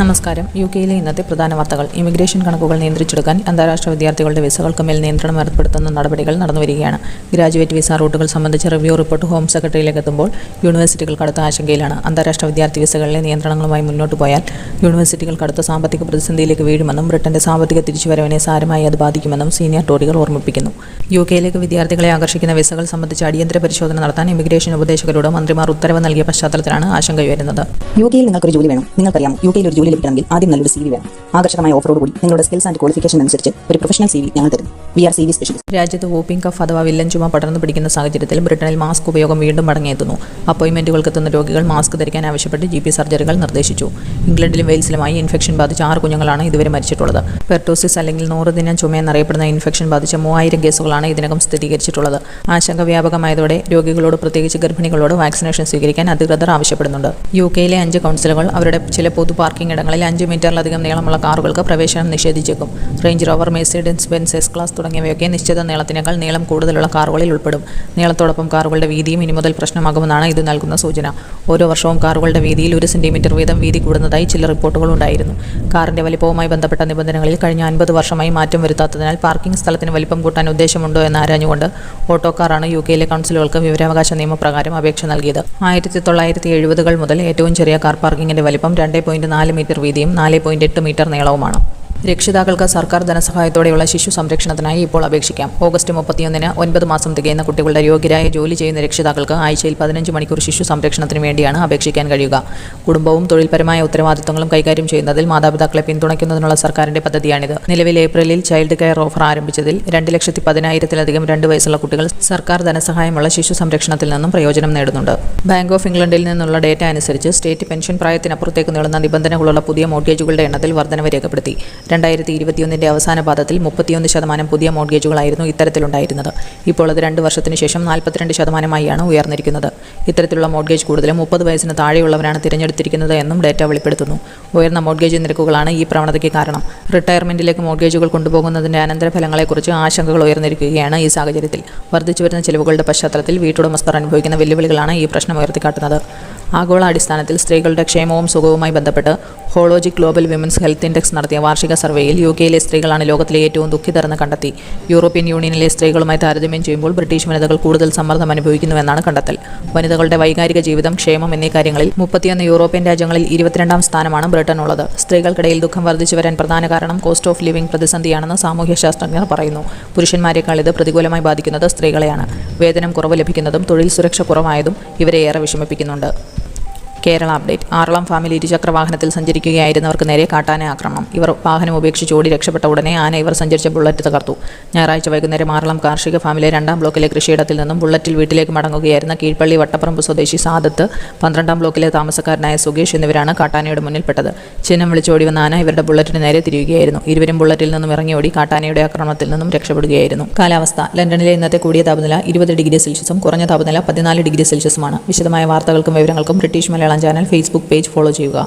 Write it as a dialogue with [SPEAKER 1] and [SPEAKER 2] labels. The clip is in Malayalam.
[SPEAKER 1] നമസ്കാരം. യു കെയിലെ ഇന്നത്തെ പ്രധാന വാർത്തകൾ. ഇമിഗ്രേഷൻ കണക്കുകൾ നിയന്ത്രിച്ചെടുക്കാൻ അന്താരാഷ്ട്ര വിദ്യാർത്ഥികളുടെ വിസകൾക്ക് മേൽ നിയന്ത്രണം ഏർപ്പെടുത്തുന്ന നടപടികൾ നടന്നുവരികയാണ്. ഗ്രാജുവേറ്റ് വിസ റൂട്ടുകൾ സംബന്ധിച്ച റിവ്യൂ റിപ്പോർട്ട് ഹോം സെക്രട്ടറിയിലേക്ക് എത്തുമ്പോൾ യൂണിവേഴ്സിറ്റികൾ കടുത്ത ആശങ്കയിലാണ്. അന്താരാഷ്ട്ര വിദ്യാർത്ഥി വിസകളിലെ നിയന്ത്രണങ്ങളുമായി മുന്നോട്ട് പോയാൽ യൂണിവേഴ്സിറ്റികൾ കടുത്ത സാമ്പത്തിക പ്രതിസന്ധിയിലേക്ക് വീഴുമെന്നും ബ്രിട്ടന്റെ സാമ്പത്തിക തിരിച്ചുവരവിനെ സാരമായി അത് ബാധിക്കുമെന്നും സീനിയർ ടോറികൾ ഓർമ്മിപ്പിക്കുന്നു. യു കെയിലേക്ക് വിദ്യാർത്ഥികളെ ആകർഷിക്കുന്ന വിസകൾ സംബന്ധിച്ച് അടിയന്തര പരിശോധന നടത്താൻ ഇമിഗ്രേഷൻ ഉപദേശകരോട് മന്ത്രിമാർ ഉത്തരവ് നൽകിയ പശ്ചാത്തലത്തിലാണ് ആശങ്ക ഉയരുന്നത്.
[SPEAKER 2] യു കെയിൽ നിങ്ങൾക്കൊരു ജോലി വേണം. നിങ്ങൾക്കറിയാം യു കെയിൽ ഒരു ജോലി ലഭിക്കണമെങ്കിൽ ആദ്യം നല്ലൊരു സി വി വേണം. ആകർഷകമായ ഓഫറോട് കൂടി നിങ്ങളുടെ സ്കിൽസ് ആൻഡ് ക്വാളിഫിക്കേഷൻ അനുസരിച്ച് ഒരു പ്രൊഫഷണൽ സി വി ഞങ്ങൾ തരുന്നു V R C V specialist
[SPEAKER 1] രാജ്യത്ത് വോപ്പിംഗ് കഫ് അഥവാ വില്ലൻ ചുമ പടർന്നു പിടിക്കുന്ന സാഹചര്യത്തിൽ ബ്രിട്ടനിൽ മാസ്ക് ഉപയോഗം വീണ്ടും മടങ്ങിയെത്തുന്നു. അപ്പോയിന്റ്മെന്റുകൾക്ക് എത്തുന്ന രോഗികൾ മാസ്ക് ധരിക്കാൻ ആവശ്യപ്പെട്ട് ജി പി സർജറികൾ നിർദ്ദേശിച്ചു. ഇംഗ്ലണ്ടിലും വെയിൽസിലുമായി ഇൻഫെക്ഷൻ ബാധിച്ച ആറ് കുഞ്ഞുങ്ങളാണ് ഇതുവരെ മരിച്ചിട്ടുള്ളത്. പെർട്ടോസിസ് അല്ലെങ്കിൽ നൂറ് ദിനം ചുമയെന്നറിയപ്പെടുന്ന ഇൻഫെക്ഷൻ ബാധിച്ച മൂവായിരം കേസുകളാണ് ഇതിനകം സ്ഥിരീകരിച്ചിട്ടുള്ളത്. ആശങ്ക വ്യാപകമായതോടെ രോഗികളോട് പ്രത്യേകിച്ച് ഗർഭിണികളോട് വാക്സിനേഷൻ സ്വീകരിക്കാൻ അധികൃതർ ആവശ്യപ്പെടുന്നുണ്ട്. യു കെയിലെ അഞ്ച് കൗൺസിലുകൾ അവരുടെ ചില പൊതു പാർക്കിംഗ് ഇടങ്ങളിൽ അഞ്ച് മീറ്ററിലധികം നീളമുള്ള കാറുകൾക്ക് പ്രവേശനം നിഷേധിച്ചേക്കും. Range Rover Mercedes Benz S class തുടങ്ങിയവയൊക്കെ നിശ്ചിത നീളത്തിനേക്കാൾ നീളം കൂടുതലുള്ള കാറുകളിൽ ഉൾപ്പെടും. നീളത്തോടൊപ്പം കാറുകളുടെ വീതിയും ഇനി മുതൽ പ്രശ്നമാകുമെന്നാണ് ഇത് നൽകുന്ന സൂചന. ഓരോ വർഷവും കാറുകളുടെ വീതിയിൽ ഒരു സെന്റിമീറ്റർ വീതം വീതി കൂടുന്നതായി ചില റിപ്പോർട്ടുകൾ ഉണ്ടായിരുന്നു. കാറിന്റെ വലിപ്പവുമായി ബന്ധപ്പെട്ട നിബന്ധനകളിൽ കഴിഞ്ഞ അൻപത് വർഷമായി മാറ്റം വരുത്താത്തതിനാൽ പാർക്കിംഗ് സ്ഥലത്തിന് വലിപ്പം കൂട്ടാൻ ഉദ്ദേശമുണ്ടോ എന്ന് ആരാഞ്ഞുകൊണ്ട് ഓട്ടോക്കാറാണ് യു കെയിലെ കൗൺസിലുകൾക്ക് വിവരാവകാശ നിയമപ്രകാരം അപേക്ഷ നൽകിയത്. ആയിരത്തി തൊള്ളായിരത്തി എഴുപതുകൾ മുതൽ ഏറ്റവും ചെറിയ കാർ പാർക്കിംഗിന്റെ വലിപ്പം രണ്ട് പോയിന്റ് നാല് മീറ്റർ വീതിയും നാല് പോയിന്റ് എട്ട് മീറ്റർ നീളവുമാണ് രക്ഷിതാക്കൾക്ക് സർക്കാർ ധനസഹായത്തോടെയുള്ള ശിശു സംരക്ഷണത്തിനായി ഇപ്പോൾ അപേക്ഷിക്കാം. ഓഗസ്റ്റ് മുപ്പത്തിയൊന്നിന് ഒൻപത് മാസം തികയുന്ന കുട്ടികളുടെ യോഗ്യരായ ജോലി ചെയ്യുന്ന രക്ഷിതാക്കൾക്ക് ആഴ്ചയിൽ പതിനഞ്ച് മണിക്കൂർ ശിശു സംരക്ഷണത്തിന് വേണ്ടിയാണ് അപേക്ഷിക്കാൻ കഴിയുക. കുടുംബവും തൊഴിൽപരമായ ഉത്തരവാദിത്തങ്ങളും കൈകാര്യം ചെയ്യുന്നതിൽ മാതാപിതാക്കളെ പിന്തുണയ്ക്കുന്നതിനുള്ള സർക്കാരിന്റെ പദ്ധതിയാണിത്. നിലവിൽ ഏപ്രിലിൽ ചൈൽഡ് കെയർ ഓഫർ ആരംഭിച്ചതിൽ രണ്ട് ലക്ഷത്തി പതിനായിരത്തിലധികം രണ്ട് വയസ്സുള്ള കുട്ടികൾ സർക്കാർ ധനസഹായമുള്ള ശിശു സംരക്ഷണത്തിൽ നിന്നും പ്രയോജനം നേടുന്നുണ്ട്. ബാങ്ക് ഓഫ് ഇംഗ്ലണ്ടിൽ നിന്നുള്ള ഡേറ്റ അനുസരിച്ച് സ്റ്റേറ്റ് പെൻഷൻ പ്രായത്തിനപ്പുറത്തേക്ക് നീളുന്ന നിബന്ധനകളുള്ള പുതിയ മോർഗേജുകളുടെ എണ്ണത്തിൽ വർധനവ് രേഖപ്പെടുത്തി. രണ്ടായിരത്തി ഇരുപത്തിയൊന്നിന്റെ അവസാന പാദത്തിൽ മുപ്പത്തിയൊന്ന് ശതമാനം പുതിയ മോഡ്ഗേജുകളായിരുന്നു ഇത്തരത്തിലുണ്ടായിരുന്നത്. ഇപ്പോൾ അത് രണ്ട് വർഷത്തിന് ശേഷം നാൽപ്പത്തിരണ്ട് ശതമാനമായാണ് ഉയർന്നിരിക്കുന്നത്. ഇത്തരത്തിലുള്ള മോഡ്ഗേജ് കൂടുതലും മുപ്പത് വയസ്സിന് താഴെയുള്ളവരാണ് തിരഞ്ഞെടുത്തിരിക്കുന്നത് എന്നും ഡേറ്റ വെളിപ്പെടുത്തുന്നു. ഉയർന്ന മോഡ്ഗേജ് നിരക്കുകളാണ് ഈ പ്രവണതയ്ക്ക് കാരണം. റിട്ടയർമെന്റിലേക്ക് മോഡ്ഗേജുകൾ കൊണ്ടുപോകുന്നതിന്റെ അനന്തരഫലങ്ങളെക്കുറിച്ച് ആശങ്കകൾ ഉയർന്നിരിക്കുകയാണ് ഈ സാഹചര്യത്തിൽ. വർദ്ധിച്ചു വരുന്ന ചെലവുകളുടെ പശ്ചാത്തലത്തിൽ വീട്ടുടമസ്ഥർ അനുഭവിക്കുന്ന വെല്ലുവിളികളാണ് ഈ പ്രശ്നം ഉയർത്തിക്കാട്ടുന്നത്. ആഗോള അടിസ്ഥാനത്തിൽ സ്ത്രീകളുടെ ക്ഷേമവും സുഖവുമായി ബന്ധപ്പെട്ട് Hologic global women's health index നടത്തിയ വാർഷിക സർവേയിൽ യു കെയിലെ സ്ത്രീകളാണ് ലോകത്തിലെ ഏറ്റവും ദുഃഖിതരെന്ന് കണ്ടെത്തി. യൂറോപ്യൻ യൂണിയനിലെ സ്ത്രീകളുമായി താരതമ്യം ചെയ്യുമ്പോൾ ബ്രിട്ടീഷ് വനിതകൾ കൂടുതൽ സമ്മർദ്ദം അനുഭവിക്കുന്നുവെന്നാണ് കണ്ടെത്തൽ. വനിതകളുടെ വൈകാരിക ജീവിതം ക്ഷേമം എന്നീ കാര്യങ്ങളിൽ മുപ്പത്തിയൊന്ന് യൂറോപ്യൻ രാജ്യങ്ങളിൽ ഇരുപത്തിരണ്ടാം സ്ഥാനമാണ് ബ്രിട്ടൻ ഉള്ളത്. സ്ത്രീകൾക്കിടയിൽ ദുഃഖം വർദ്ധിച്ചു വരാൻ പ്രധാന കാരണം കോസ്റ്റ് ഓഫ് ലിവിംഗ് പ്രതിസന്ധിയാണെന്ന് സാമൂഹ്യ ശാസ്ത്രജ്ഞർ പറയുന്നു. പുരുഷന്മാരെക്കാൾ ഇത് പ്രതികൂലമായി ബാധിക്കുന്നത് സ്ത്രീകളെയാണ്. വേതനം കുറവ് ലഭിക്കുന്നതും തൊഴിൽ സുരക്ഷ കുറവായതും ഇവരെ ഏറെ വിഷമിപ്പിക്കുന്നുണ്ട്. കേരള അപ്ഡേറ്റ്. ആറളം ഫാമിലി ഇരുചക്ര വാഹനത്തിൽ സഞ്ചരിക്കുകയായിരുന്നവർക്ക് നേരെ കാട്ടാന ആക്രമണം. ഇവർ വാഹനം ഉപേക്ഷിച്ച് ഓടി രക്ഷപ്പെട്ട ഉടനെ ആന ഇവർ സഞ്ചരിച്ച ബുള്ളറ്റ് തകർത്തു. ഞായറാഴ്ച വൈകുന്നേരം ആറളം കാർഷിക ഫാമിലെ രണ്ടാം ബ്ലോക്കിലെ കൃഷിയിടത്തിൽ നിന്നും ബുള്ളറ്റിൽ വീട്ടിലേക്ക് മടങ്ങുകയായിരുന്ന കീഴ്പള്ളി വട്ടപ്പറമ്പ് സ്വദേശി സാദത്ത് പന്ത്രണ്ടാം ബ്ലോക്കിലെ താമസക്കാരനായ സുകേഷ് എന്നിവരാണ് കാട്ടാനയുടെ മുന്നിൽപ്പെട്ടത്. ചിഹ്നം വിളിച്ചോടി വന്ന ആന ഇവരുടെ ബുള്ളറ്റിന് നേരെ തിരിയുകയായിരുന്നു. ഇരുവരും ബുള്ളറ്റിൽ നിന്നും ഇറങ്ങിയോടി കാട്ടാനയുടെ ആക്രമണത്തിൽ നിന്നും രക്ഷപ്പെടുകയായിരുന്നു. കാലാവസ്ഥ. ലണ്ടനിലെ ഇന്നത്തെ കൂടിയ താപനില ഇരുപത് ഡിഗ്രി സെൽഷ്യസും കുറഞ്ഞ താപനില പതിനാല് ഡിഗ്രി സെൽഷ്യസുമാണ്. വിശദമായ വാർത്തകൾക്കും വിവരങ്ങൾക്കും British Malayalam channel Facebook page follow ചെയ്യുക.